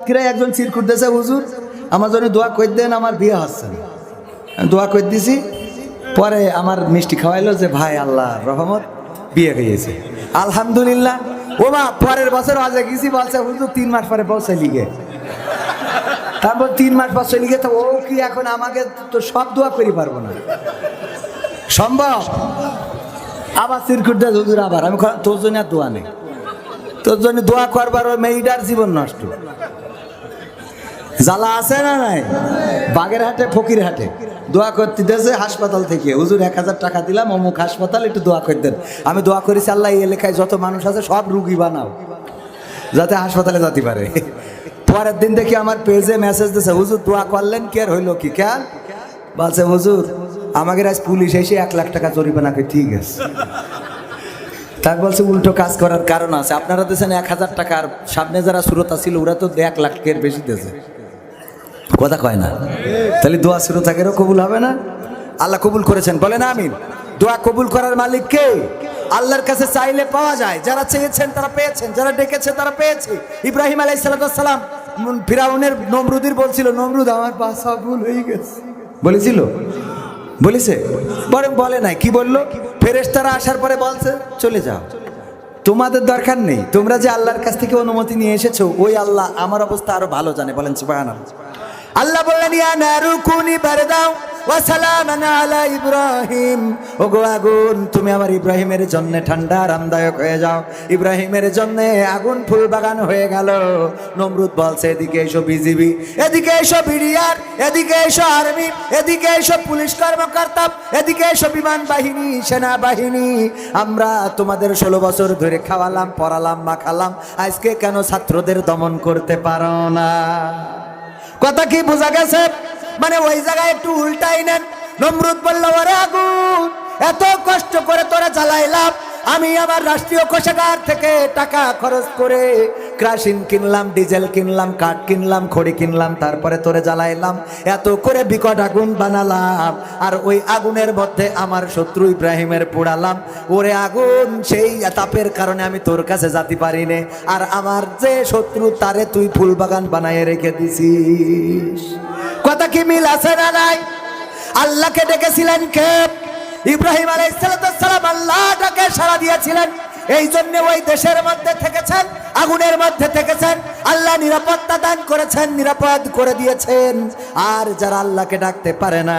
কিরা একজন চিরকুট দেশে হুজুর, আমার জন্য দোয়া করে দেন, আমার বিয়ে হচ্ছে দোয়া করে দিছি, পরে আমার মিষ্টি খাওয়াইলো যে, ভাই, আল্লাহ রহমত, বিয়ে হয়েছে আলহামদুলিল্লাহ ও মা পরের বছর আজ গেছি, বলছে, হুজুর, তিন মাস পরে পৌঁছে লিগে তারপর তিন মাস পৌঁছে লিগে তো ও কি এখন আমাকে তো সব দোয়া করি পারব না। সম্ভব? আবার চিরকুট দেয় হুজুর, আবার। আমি তোর জন্য আর দোয়া নেই। তোর জন্য দোয়া করবার ওই মেয়েটার জীবন নষ্ট। জ্বালা আছে না নাই? বাগের হাটে ফকির হাটে দোয়া করতে দেশে হাসপাতাল থেকে। হুজুর এক হাজার টাকা দিলাম, অমুক হাসপাতাল, একটু দোয়া করে দেন। আমি দোয়া করেছি, আল্লাহ এই এলাকায় যত মানুষ আছে সব রুগী বানাও, যাতে হাসপাতালে যেতে পারে। পরের দিন দেখি আমার পেজে মেসেজ দিছে, হুজুর, দোয়া করলেন কে আর হইল কি? কেন বলছে, হুজুর আমাকে আজ পুলিশ এসে এক লাখ টাকা জরিমানা করে, ঠিক আছে। তার বলছে, উল্টো কাজ করার কারণ আছে। আপনারা দিয়েছেন এক হাজার টাকার, সামনে যারা শ্রোতা ছিল, ওরা তো এক লাখের বেশি দিয়েছে। কথা কয় না? তাহলে দোয়া শ্রোতাকেরও কবুল হবে না? আল্লাহ কবুল করেছেন। বলে না আমিন। দোয়া কবুল করার মালিক কে? আল্লাহর কাছে চাইলে পাওয়া যায়। যারা চেয়েছেন, তারা পেয়েছেন। যারা ডেকেছে, তারা পেয়েছে। ইব্রাহিম আলাই সালাম, ফিরাউনের নমরুদির বলছিল, নমরুদ, আমার বাসা ভুল হয়ে গেছে। বলেছিল? বলেছে? পরে বলে নাই। কি বলল? ফেরেশতারা আসার পরে বলছে, চলে যাও। তোমাদের দরকার নেই। তোমরা যে আল্লাহর কাছ থেকে অনুমতি নিয়ে এসেছ, ওই আল্লাহ আমার অবস্থা আরও ভালো জানে। বলেন আল্লাহ বললেন ওয়া ইব্রাহিম। আগুন, তুমি আমার ইব্রাহিমের ঠান্ডা, আরামদায়ক হয়ে যাও। ইব্রাহিমের আগুন হয়ে গেল। বলছে, এদিকে এসো এদিকে এসো বিডিআর, এদিকে এসো আর্মি, এদিকে এসো পুলিশ এদিকে এসো বিমান বাহিনী, সেনাবাহিনী। আমরা তোমাদের ষোলো বছর ধরে খাওয়ালাম, পড়ালাম, মাখালাম, আজকে কেন ছাত্রদের দমন করতে পারো না? কথা কি বোঝা গেছে? মানে ওই জায়গায় একটু উল্টাই নেন। নমরুদ বলল, ওরে আগুন, এত কষ্ট করে তোরা জ্বালাইলাম। আমি আমার রাষ্ট্রীয় কোষাগার থেকে টাকা খরচ করে ক্রাশিন কিনলাম, ডিজেল কিনলাম, কাঠ কিনলাম, খড়ি কিনলাম, তারপরে তোরে জ্বালাইলাম। এত করে বিকট আগুন বানালাম, আর ওই আগুনের মধ্যে আমার শত্রু ইব্রাহিমের পোড়ালাম। ওরে আগুন, সেই তাপের কারণে আমি তোর কাছে যেতে পারি নে আর আমার যে শত্রু, তারে তুই ফুল বাগান বানায় রেখে দিছিস। কি মিল আছে না নাই? আল্লাহকে ডেকেছিলেন কে? ইব্রাহিম আলাইসালাম আল্লাহ ডাকে সারা দিয়েছিলেন। এই জন্য ওই দেশের মধ্যে থেকেছেন, আগুনের মধ্যে থেকেছেন। আল্লাহ নিরাপত্তা দান করেছেন, নিরাপদ করে দিয়েছেন। আর যারা আল্লাহকে ডাকতে পারে না,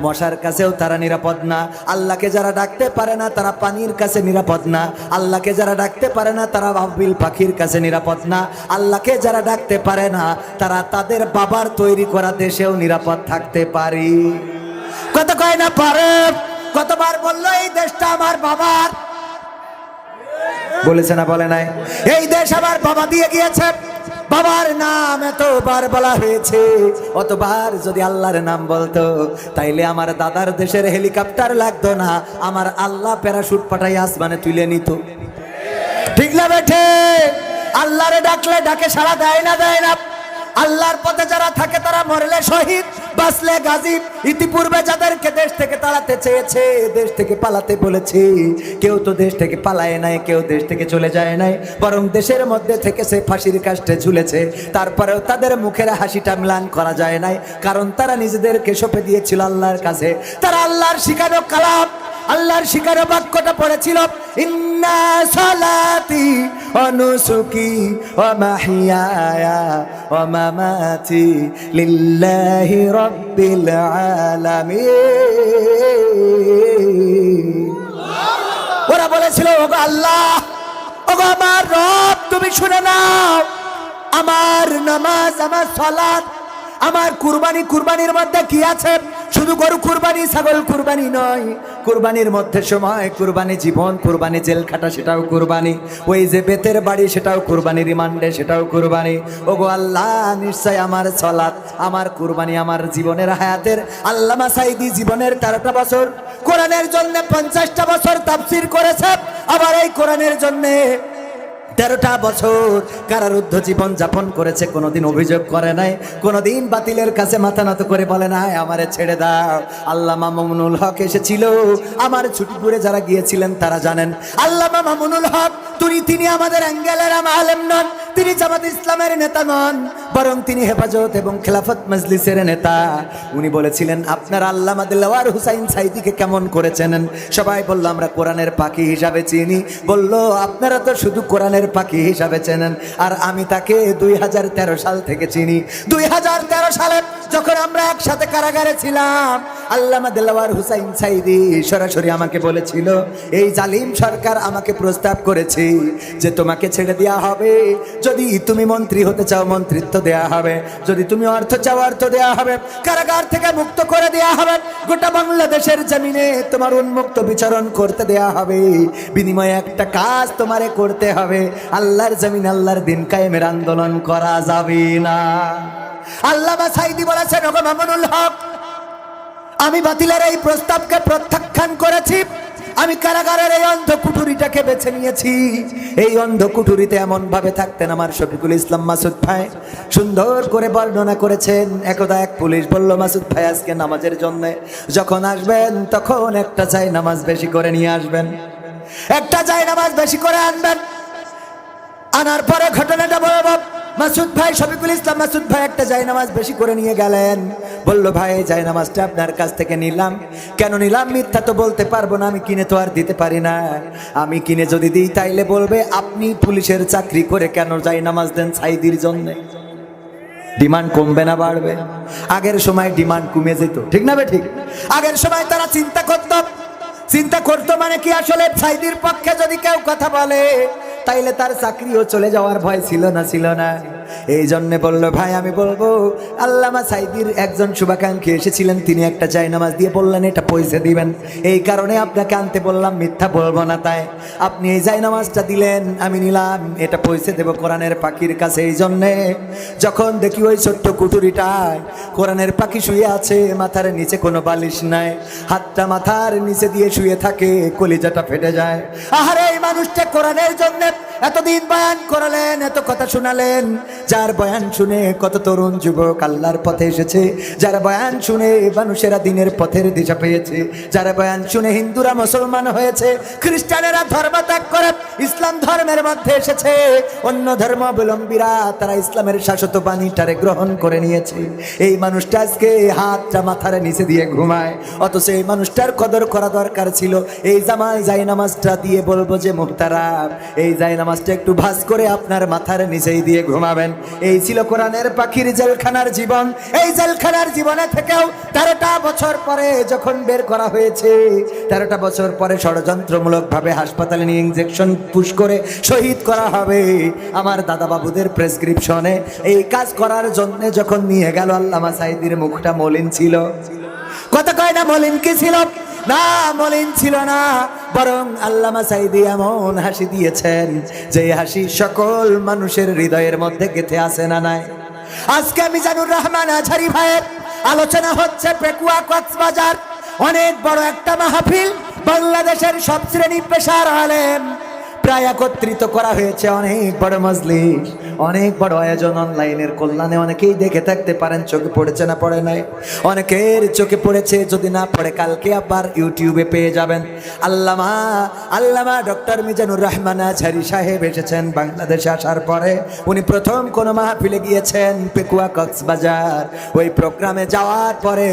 মশার কাছেও তারা নিরাপদ না। আল্লাহকে যারা ডাকতে পারে না, তারা পানির কাছে নিরাপদ না। আল্লাহকে যারা ডাকতে পারে না, তারা বাবিল পাখির কাছে নিরাপদ না। আল্লাহকে যারা ডাকতে পারে না, তারা তাদের বাবার তৈরি করা দেশেও নিরাপদ থাকতে পারি। কত কয় না পারে? কতবার বলল, এই দেশটা আমার বাবার। বলেছে না বলে নাই। এই দেশ আবার বাবা দিয়ে গিয়েছে। বাবার নাম এতবার বলা হয়েছে। অতবার যদি আল্লাহর নাম বলতো, তাইলে আমার দাদার দেশের হেলিকপ্টার লাগতো না। আমার আল্লাহ প্যারাশুট পাঠাই আসমানে তুলে নিত। ঠিক না বেঠে? আল্লাহরে ডাকলে ডাকে সাড়া দেয় না দেয় না। আল্লাহর পথে যারা থাকে তারা মরলে শহীদ, বাঁচলে গাজী ইতিপূর্বে যাদেরকে দেশ থেকে তাড়াতে চেয়েছে, দেশ থেকে পালাতে বলেছে। কেউ তো দেশ থেকে পালায় নাই, কেউ দেশ থেকে চলে যায় নাই। বরং দেশের মধ্যে থেকে সে ফাঁসির কাষ্টে ঝুলেছে। তারপরেও তাদের মুখের হাসিটা ম্লান করা যায় নাই। কারণ তারা নিজেদেরকে সঁপে দিয়েছিল আল্লাহর কাছে। তারা আল্লাহর শিখানো কালাম, আল্লাহর শিকার বাক্যটা পড়েছিল। ইন্না সালাতি অনুসুকি ও মাহিয়ায়া ও মামাতি লিল্লাহি রাব্বিল আলামিন। ওরা বলেছিল, ওগো আল্লাহ, ওগো আমার রব, তুমি শুনে নাও, আমার নামাজ, আমার সালাত, আমার কুরবানি, কুরবানির মধ্যে কি আছে? শুধু গরু কুরবানি, ছাগল কুরবানি নয়। কুরবানির মধ্যে সময়, কুরবানি জীবন, কুরবানি জেল খাটা, সেটাও কুরবানি। ওই যে বেতের বাড়ি, সেটাও কুরবানি, রিমান্ডে সেটাও কুরবানি। ওগো আল্লাহ, নিশ্চয় আমার সলাৎ, আমার কুরবানি আমার জীবনের হায়াতের আল্লামা সাইদি জীবনের তেরোটা বছর। কোরআনের জন্য পঞ্চাশটা বছর তাফসির করেছে, আবার এই কোরআনের জন্যে তেরোটা বছর কারারুদ্ধ জীবন যাপন করেছে, কোনোদিন অভিযোগ করে নাই, কোনোদিন বাতিলের কাছে মাথা নত করে বলে নাই, আমারে ছেড়ে দাও। আল্লাহ মামুনুল হক এসেছিল। আমার ছুটি ছুটিপুরে যারা গিয়েছিলেন, তারা জানেন আল্লাহ মামুনুল হক তুমি তিনি আমাদের অ্যাঙ্গেলের আলেম নন, তিনি জামাত ইসলামের নেতা নন। বরং তিনি হেফাজত এবং খেলাফত মজলিসের নেতা। উনি বলেছিলেন, আপনার আল্লামা দিলওয়ার হুসাইন সাইদিকে কেমন করেছেন সবাই বলল, আমরা কোরআনের পাখি হিসাবে চিনি। বলল, আপনারা তো শুধু কোরআনের পাখি হিসাবে চেনেন, আর আমি তাকে দুই হাজার তেরো সাল থেকে চিনি। দুই হাজার তেরো সালে যখন আমরা একসাথে কারাগারে ছিলাম, আল্লামা দিলওয়ার হুসাইন সাইদি সরাসরি আমাকে বলেছিল, এই জালিম সরকার আমাকে প্রস্তাব করেছে যে তোমাকে ছেড়ে দেওয়া হবে। যদি তুমি মন্ত্রী হতে চাও, মন্ত্রিত্ব দেয়া হবে। যদি তুমি অর্থ চাও, অর্থ দেয়া হবে। কারাগার থেকে মুক্ত করে দেয়া হবে। গোটা বাংলাদেশের জমিনে তোমার উন্মুক্ত বিচরণ করতে দেয়া হবে। বিনিময়ে একটা কাজ তোমারে করতে হবে। আল্লাহর জমিন, আল্লাহর দিন কায়েমের আন্দোলন করা যাবে না। আল্লামা সাইদি বলেছেন হক, আমি বাতিলের এই প্রস্তাবকে প্রত্যাখ্যান করেছি। আমি কারাগারের এই অন্ধ কুঠুরিটাকে বেছে নিয়েছি। এই অন্ধ কুঠুরিতে এমন ভাবে থাকতেন আমার শফিকুল ইসলাম মাসুদ ভাই। সুন্দর করে বর্ণনা করেছেন। একদা এক পুলিশ বলল, মাসুদ ভাই, আজকে নামাজের জন্য যখন আসবেন, তখন একটা চাই নামাজ বেশি করে নিয়ে আসবেন। একটা চাই নামাজ বেশি করে আনবেন। আনার পরে ঘটনাটা বলব। মাসুদ ভাই, শফিকুল ইসলাম, মাসুদ ভাই একটা জায়নামাজ বেশি করে নিয়ে গেলেন। বলল, ভাই জায়নামাজটা আপনার কাছ থেকে নিলাম। কেন নিলাম? মিথ্যা তো বলতে পারব না, আমি কিনে তো আর দিতে পারি না। আমি কিনে যদি দিই, তাইলে বলবে, আপনি পুলিশের চাকরি করে কেন জায়নামাজ দেন সাইদির জন্যে? ডিমান্ড কমবে না, বাড়বে। আগের সময় ডিমান্ড কমে যেত, ঠিক না ঠিক? আগের সময় তারা চিন্তা করত। চিন্তা করতো মানে কি? আসলে সাইদির পক্ষে যদি কেউ কথা বলে তাইলে তার চাকরিও চলে যাওয়ার ভয় ছিল না ছিল না। এই জন্য বলল, ভাই, আমি বলব, আল্লামা সাইদির একজন শুভাকাঙ্ক্ষী এসেছিলেন, তিনি একটা চাই নামাজ দিয়ে বললেন, এটা পয়সা দিবেন। এই কারণে আপনাকে আনতে বললাম, মিথ্যা বলব না তাই। আপনি এই জাই নামাজটা দিলেন, আমি নিলাম, এটা পয়সা দেবো কোরআনের পাখির কাছে। এই জন্যে যখন দেখি ওই ছোট্ট কুটুরিটায় কোরআনের পাখি শুয়ে আছে, মাথার নিচে কোনো বালিশ নাই, হাতটা মাথার নিচে দিয়ে শুয়ে থাকে, কলিজাটা ফেটে যায়। আহারে, এই মানুষটা কোরআনের জন্য এতদিন বয়ান করালেন, এত কথা শোনালেন যার বয়ান শুনে কত তরুণ যুবক আল্লাহর পথে এসেছে, যার বয়ান শুনে মানুষেরা দিনের পথের দিশা পেয়েছে, যার বয়ান শুনে হিন্দুরা মুসলমান হয়েছে, খ্রিস্টানেরা ধর্ম ত্যাগ করে ইসলাম ধর্মের মধ্যে এসেছে, অন্য ধর্মাবলম্বীরা তারা ইসলামের শাশ্বত বাণীটারে গ্রহণ করে নিয়েছে। এই মানুষটা আজকে হাতটা মাথার নিচে দিয়ে ঘুমায়, অথচ এই মানুষটার কদর করা দরকার ছিল। এই জামাল জাই নামাজটা দিয়ে বলব যে, মুক্তারাম, এই জাই নামাজটা একটু ভাস করে আপনার মাথার নিচেই দিয়ে ঘুমাবেন। এই ছিল কোরআনের পাখির জেলখানার জীবন। এই জেলখানার জীবনে থেকেও তেরোটা বছর পরে যখন বের করা হয়েছে, তেরোটা বছর পরে ষড়যন্ত্রমূলক ভাবে হাসপাতালে নিয়ে ইঞ্জেকশন পুশ করে শহীদ করা হবে। আমার দাদা বাবুদের প্রেসক্রিপশনে এই কাজ করার জন্য যখন নিয়ে গেল আল্লামা সাইদির মুখটা মলিন ছিল। কত কয় না মলিন কি ছিল? না, মলিন ছিল না। বরং আল্লামা সাইদি এমন হাসি দিয়েছেন যে হাসি সকল মানুষের হৃদয়ের মধ্যে গেথে আসে না নাই। আজকে মিজানুর রহমান আঝারি ভাইয়ের আলোচনা হচ্ছে পেকুয়া কক্সবাজার, অনেক বড় একটা মাহফিল, বাংলাদেশের সব শ্রেণি পেশার আলেম। প্রায় একত্রিত করা হয়েছে। অনেক বড় মজলিস, অনেক বড় আয়োজন অনলাইনের কল্যাণে। অনেকেই দেখে থাকতে পারেন, চোখে পড়েছে না পড়ে নাই। অনেকের চোখে পড়েছে, যদি না পড়ে কালকে আবার ইউটিউবে পেয়ে যাবেন। আল্লামা আল্লামা ডক্টর মিজানুর রহমান আঝারি সাহেব এসেছেন বাংলাদেশে আসার পরে। উনি প্রথম কোনো মাহফিলে গিয়েছেন পেকুয়া কক্সবাজার। ওই প্রোগ্রামে যাওয়ার পরে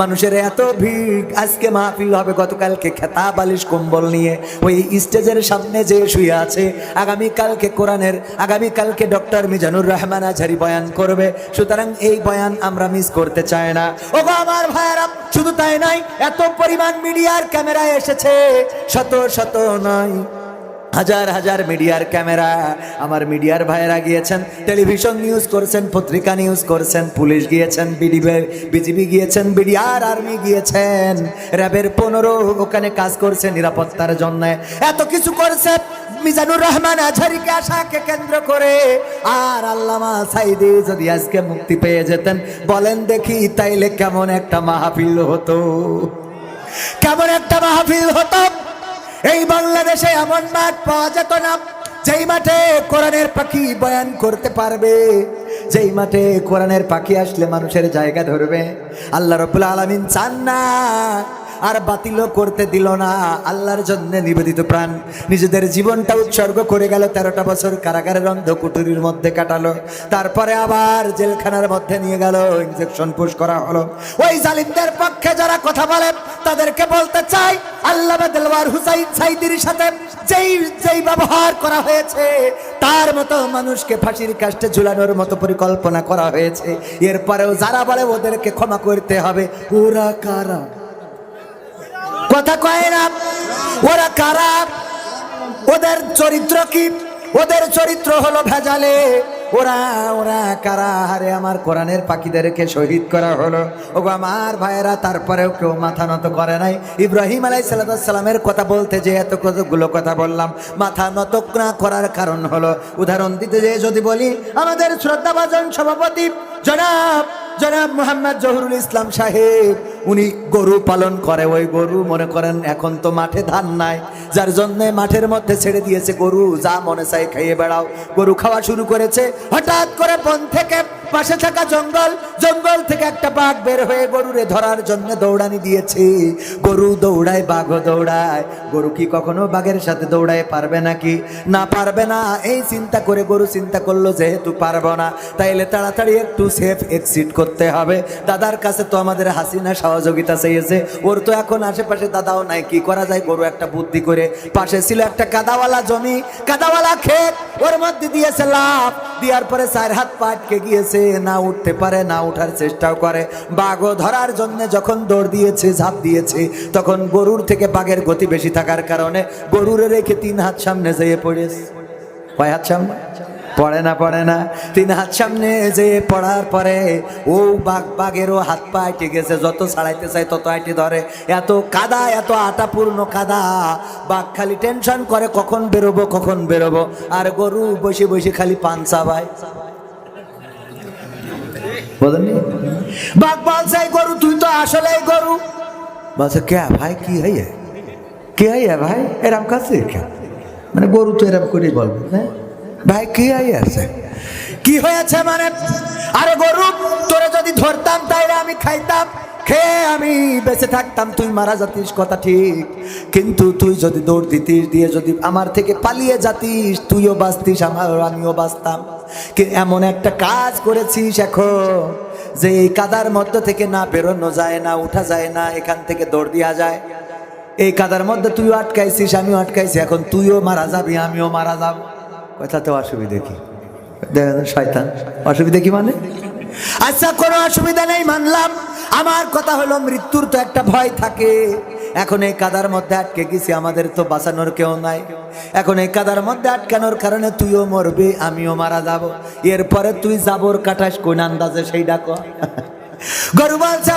মানুষের এত ভিড়, আজকে মাহফিল হবে গতকালকে খেতা বালিশ কম্বল নিয়ে। ওই স্টেজের সামনে যে শুয়ে আছে। আগামীকালকে কোরআনের, আগামীকালকে ডক্টর মিজানুর রহমান আঝারি বয়ান করবে। সুতরাং এই বয়ান আমরা মিস করতে চাই না। ও গো আমার ভাইয়েরা, শুধু তাই নয়, এত পরিমাণ মিডিয়ার ক্যামেরায় এসেছে। শত শত নয়। হাজার হাজার মিডিয়ার ক্যামেরা। আমার মিডিয়ার ভাইয়েরা গিয়েছেন, টেলিভিশন নিউজ করছেন, পত্রিকা নিউজ করছেন, পুলিশ গিয়েছেন বিডিবি বিজিবি গিয়েছেন, বিডিআর আর্মি গিয়েছেন। র্যাবের পনেরো ওখানে কাজ করছে নিরাপত্তার জন্য। এত কিছু করছে মিজানুর রহমান আঝারিকে আশাকে কেন্দ্র করে। আর আল্লামা সাইদি যদি আজকে মুক্তি পেয়ে যেতেন, বলেন দেখি তাইলে কেমন একটা মাহফিল হতো। কেমন একটা মাহফিল হতো। এই বাংলাদেশে এমন মাঠ পাওয়া যেত না, যেই মাঠে কোরআনের পাখি বয়ান করতে পারবে, যেই মাঠে কোরআনের পাখি আসলে মানুষের জায়গা ধরবে। আল্লাহ রবুল আলমিন চান না আর বাতিলও করতে দিল না। আল্লাহর জন্য নিবেদিত প্রাণ। নিজেদের জীবনটা উৎসর্গ করে গেল, তেরোটা বছর কারাগারের অন্ধ কুটুরির মধ্যে কাটালো। তারপরে আবার জেলখানার মধ্যে নিয়ে গেল ইনজেকশন পুশ করা হলো। ওই জালিমদের পক্ষে যারা কথা বলে, তাদেরকে বলতে চাই আল্লাহ দেলওয়ার হুসাইন সাইদির সাথে যেই যেই ব্যবহার করা হয়েছে, তার মতো মানুষকে ফাঁসির কাষ্টে ঝুলানোর মতো পরিকল্পনা করা হয়েছে। এরপরেও যারা বলে, ওদেরকে ক্ষমা করতে হবে, ওরা কারা? কথা কয় না? ওরা কারা ওদের চরিত্র কি? ওদের চরিত্র হলো ভেজালে। ওরা ওরা কারা? হারে আমার কোরআনের পাখিদেরকে শহীদ করা হলো? ওগো আমার ভাইয়েরা, তারপরেও কেউ মাথা নত করে নাই। ইব্রাহিম আলাই সালামের কথা বলতে যে এত কতগুলো কথা বললাম, মাথা নত না করার কারণ হলো, উদাহরণ দিতে যে যদি বলি, আমাদের শ্রদ্ধাভাজন সভাপতি জনাব জনাব মোহাম্মদ জহুরুল ইসলাম সাহেব উনি গরু পালন করে, ওই গরু মনে করেন এখন তো মাঠে ধান নাই। যার জন্য মাঠের মধ্যে ছেড়ে দিয়েছে গরু, যা মনে চাই খাইয়ে বেড়াও। গরু খাওয়া শুরু করেছে, হঠাৎ করে বন থেকে পাশে থাকা জঙ্গল জঙ্গল থেকে একটা বাঘ বের হয়ে গরুরে ধরার জন্য দৌড়ানি দিয়েছে। গরু দৌড়ায়, বাঘও দৌড়ায়। গরু কি কখনো বাঘের সাথে দৌড়ায় পারবে নাকি? না পারবে না, এই চিন্তা করে গরু চিন্তা করল যেহেতু পারব না, তাইলে তাড়াতাড়ি একটু সেফ এক্সিট করতে হবে। দাদার কাছে তো আমাদের হাসিনা সহযোগিতা চেয়েছে। ওর তো এখন আশেপাশে দাদাও নাই, কি করা যায়? গরু একটা বুদ্ধি করে। পাশে ছিল একটা কাদাওয়ালা জমি, কাদাওয়ালা ক্ষেত। ওর মধ্যে দিয়েছে লাভ দেওয়ার পরে চার হাত পাটকে গিয়েছে। না উঠতে পারে, না উঠার চেষ্টাও করে। বাঘও ধরার জন্য যখন দৌড় দিয়েছে, ঝাঁপ দিয়েছে, তখন গরুর থেকে বাঘের গতি বেশি থাকার কারণে গরুরে রেখে তিন হাত সামনে যেয়ে পড়েছে। কয় হাত সামনে? পড়ে না পড়ে না। তিন হাত সামনে যে পড়ার পরে ও বাঘ বাঘেরও হাত পা আইটে গেছে, যত ছাড়াইতে চাই তত আইটে ধরে। এত কাদা, এত আটাপূর্ণ কাদা। বাঘ খালি টেনশন করে, কখন বেরোবো কখন বেরোবো। আর গরু বসে বসে খালি পান চাবায় বলেননি? বাঘ বলছে, "এই গরু, তুই তো আসলে গরু। বলছে কে ভাই, কি হইয়া? কে হইয়া ভাই? এরম কাছে মানে গরু তো এরম করেই বলবে হ্যাঁ? ভাই, কি আছে কি হয়েছে মানে? আরে গরু, তোরে যদি ধরতাম তাইলে আমি খাইতাম, খেয়ে আমি বেঁচে থাকতাম, তুই মারা যাতিস, কথা ঠিক। কিন্তু তুই যদি দৌড় দিতিস, দিয়ে যদি আমার থেকে পালিয়ে যাতিস, তুইও বাঁচতিস আমার আমিও বাঁচতাম। এমন একটা কাজ করেছিস এখন, যে এই কাদার মধ্য থেকে না বেরোনো যায় না, উঠা যায় না, এখান থেকে দৌড় দেওয়া যায়। এই কাদার মধ্যে তুইও আটকাইছিস, আমিও আটকাইছি, এখন তুইও মারা যাবি, আমিও মারা যাব। কথাতে অসুবিধে কি? শয়তান। অসুবিধা কি মানে? আচ্ছা কোনো অসুবিধা নেই, মানলাম। আমার কথা হলো, মৃত্যুর তো একটা ভয় থাকে। এখন এই কাদার মধ্যে আটকে গেছি, আমাদের তো বাঁচানোর কেউ নাই। এখন এই কাদার মধ্যে আটকানোর কারণে তুইও মরবি, আমিও মারা যাব। এরপরে তুই যাবর কাটাস, কোন আন্দাজে সেই ডাকো গরু বলছে